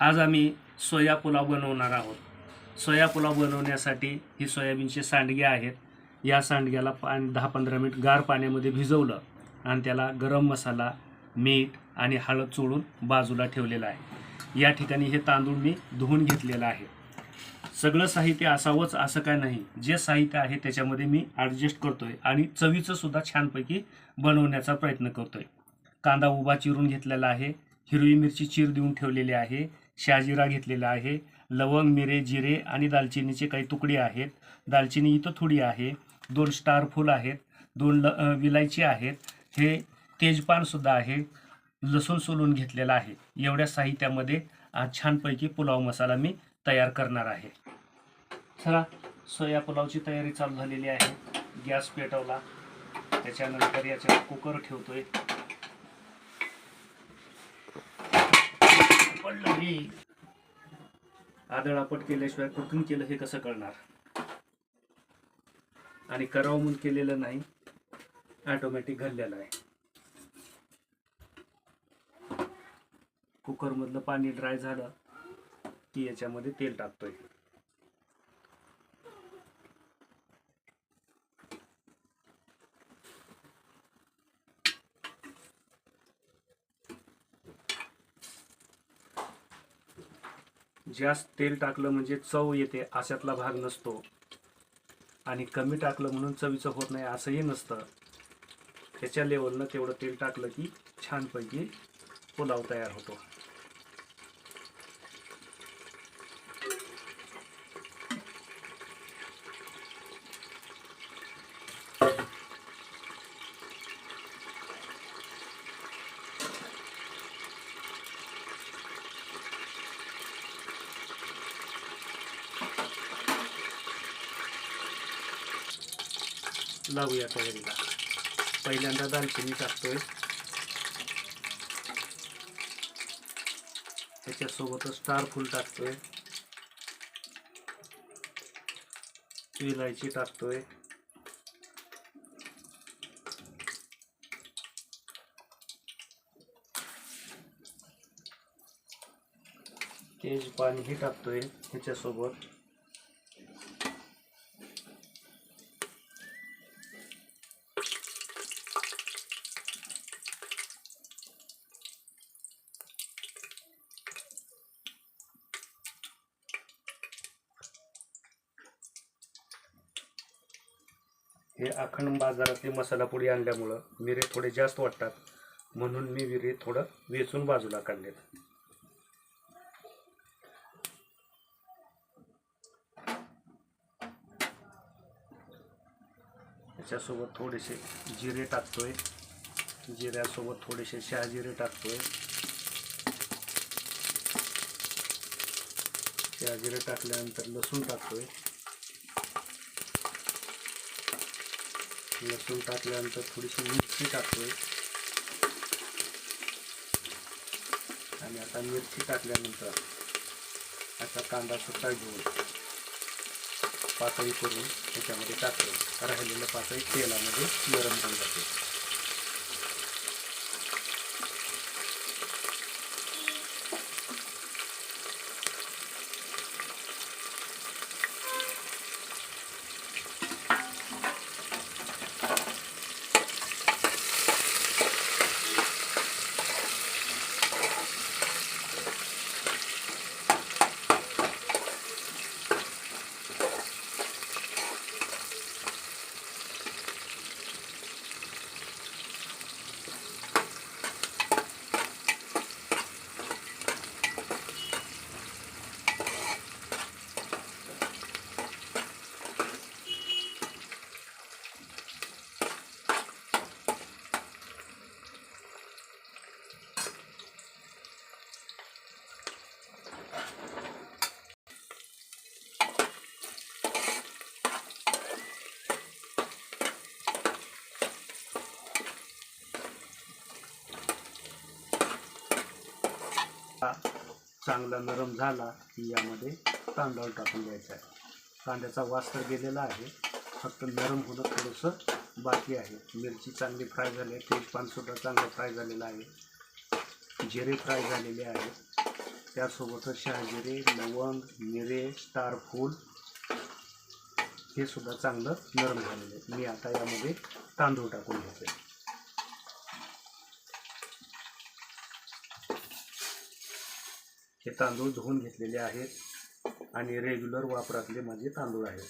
आज आम्ही सोया पुलाव बनवणार आहोत. सोया पुलाव बनवण्यासाठी ही सोयाबीनचे सांडगे आहेत. या सांडग्याला पाणी दहा पंधरा मिनिट गार पाण्यामध्ये भिजवलं आणि त्याला गरम मसाला मीठ आणि हळद चोळून बाजूला ठेवलेलं आहे. या ठिकाणी हे तांदूळ मी धुवून घेतलेलं आहे. सगळं साहित्य असावंच असं काय नाही. जे साहित्य आहे त्याच्यामध्ये मी ॲडजस्ट करतोय आणि चवीचं सुद्धा छानपैकी बनवण्याचा प्रयत्न करतोय. कांदा उभा चिरून घेतलेला आहे. हिरवी मिरची चीर देऊन ठेवलेली आहे. शहाजिरा घेतलेला आहे. लवंग मिरे जिरे आणि दालचिनीचे काही तुकडे आहेत. दालचिनी इथं थोडी आहे. दोन स्टार फूल आहेत. दोन ल विलायची आहेत. हे तेजपानसुद्धा आहे. लसूण सोलून घेतलेला आहे. एवढ्या साहित्यामध्ये आज छानपैकी पुलाव मसाला मी तयार करणार आहे. चला सोया पुलावची तयारी चालू झालेली आहे. गॅस पेटवला. त्याच्यानंतर याच्यावर कुकर ठेवतोय. मी आदळापट केल्याशिवाय कुठून केलं हे कसं कळणार? आणि करावं म्हणून केलेलं नाही ऑटोमॅटिक घडलेलं आहे. कुकरमधलं पाणी ड्राय झालं की याच्यामध्ये तेल टाकतोय. जास्त तेल टाकलं म्हणजे चव येते अशातला भाग नसतो. आणि कमी टाकलं म्हणून चवीचं होत नाही असंही नसतं. त्याच्या लेवलनं तेवढं तेल टाकलं की छानपैकी पुलाव तयार होतो. लावूया तयारीला. पहिल्यांदा दालचिनी टाकतोय. त्याच्यासोबतच स्टार फूल टाकतोय. इलायची टाकतोय. तेज पाणीही टाकतोय ह्याच्यासोबत. हे अखंड बाजारातली मसाला पुडी आणल्यामुळं मिरे थोडे जास्त वाटतात. म्हणून मी विरे थोडं वेचून बाजूला काढलेत. त्याच्यासोबत थोडेसे जिरे टाकतोय. जिऱ्यासोबत थोडेसे शहाजिरे टाकतोय. शहाजिरे टाकल्यानंतर लसूण टाकतोय. लसूण टाकल्यानंतर थोडीशी मिरची टाकतोय. आणि आता मिरची टाकल्यानंतर असा कांदा सुद्धा घेऊन पातळी करून त्याच्यामध्ये टाकतोय. राहिलेलं पातळी तेलामध्ये गरम होऊन जाते. चांगला नरम झाला की यामध्ये तांदूळ टाकून द्यायचा आहे. कांद्याचा वास तर गेलेला आहे फक्त नरम होणं थोडंसं बाकी आहे. मिरची चांगली फ्राय झाली आहे तेजपानसुद्धा चांगलं फ्राय झालेलं आहे. जिरे फ्राय झालेले आहेत. त्यासोबतच शहाजिरे लवंग मिरे स्टार फूल हे सुद्धा चांगलं नरम झालेलं आहे. मी आता यामध्ये तांदूळ टाकून घेतोय हे तांदूळ धुवून घेतलेले आहेत आणि रेग्युलर वापरातले माझे तांदूळ आहेत.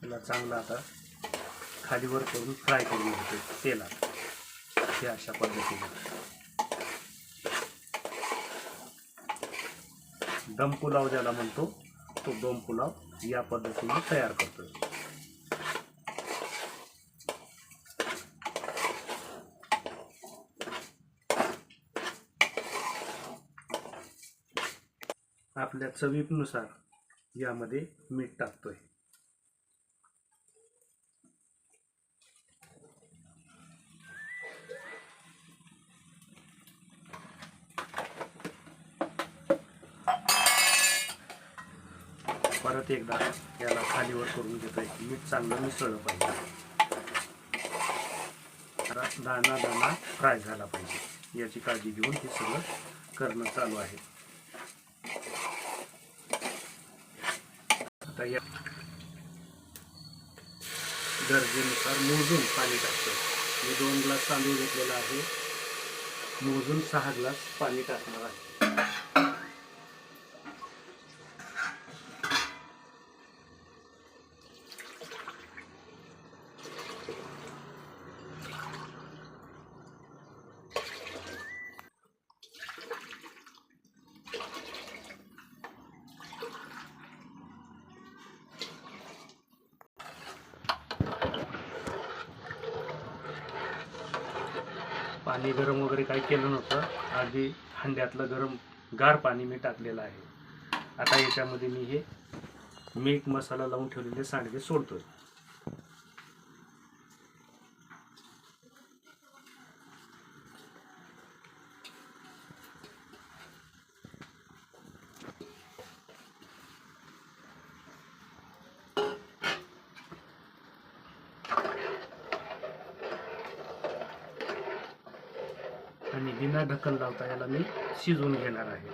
त्याला चांगलं आता खालीवर करून फ्राय करून घेतो तेलात. हे अशा पद्धतीने. दम पुलाव ज्याला म्हणतो तो दम पुलाव या पद्धतीने तयार करतोय आपल्या चवीनुसार यामध्ये मीठ टाकतोय. परत एकदा याला खालीवर करून घेतोय. मीठ चांगलं मिसळलं पाहिजे. दाना दाना फ्राय झाला पाहिजे. याची काळजी घेऊन हे सगळं करणं चालू आहे. आता या गरजेनुसार मोजून पाणी टाकतो मी दोन ग्लास तांदूळ घेतलेला आहे. मोजून सहा ग्लास पाणी टाकणार आहे. पाणी गरम वगैरे काही केलं नव्हतं. आधी हंड्यातलं गरम गार पाणी मी टाकलेलं आहे. आता याच्यामध्ये मी हे मीठ मसाला लावून ठेवलेले सांडगे सोडतोय आणि बिना ढक्कन लावता याला मी शिजवून घेणार आहे.